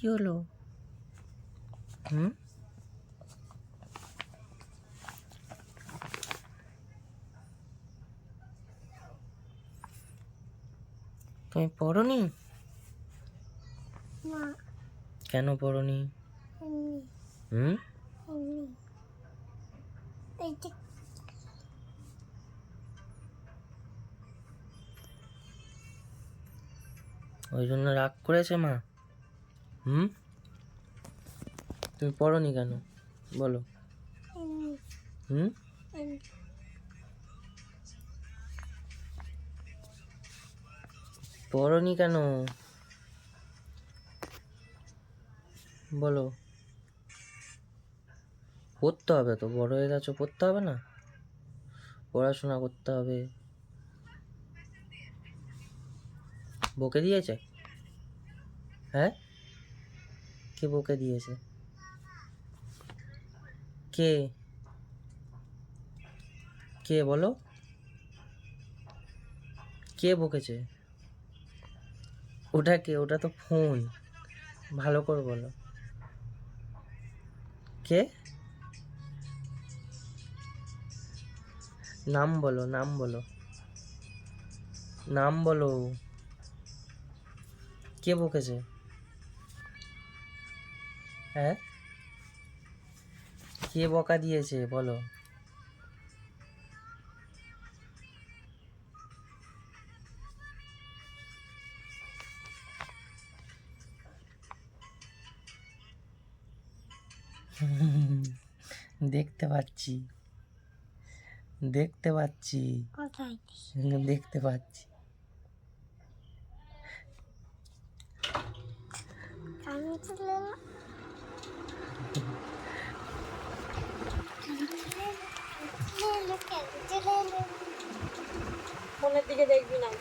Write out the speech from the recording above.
কি হলো হুম? তুমি পড়নি? না। কেন পড়নি? হুম? এই ওই জন্য রাগ করেছে মা? হুম? তুমি পড়নি কেন? বলো। হুম? পড়নি কেন? বলো। পড়তে হবে তো, বড় হয়ে গেছো, পড়তে হবে না? পড়াশোনা করতে হবে। বকে দিয়েছে? হ্যাঁ? কে বকে দিয়েছে? কে? কে বলো? কে বকেছে? ওটা কে? ওটা তো ফোন। ভালো করে বলো। কে? নাম বলো নাম বলো। নাম বলো। কে বকেছে? হ্যাঁ? কে বকা দিয়েছে বলো। দেখতে পাচ্ছি। দেখতে পাচ্ছি। দেখতে পাচ্ছি। আমি na tiga dahil binang.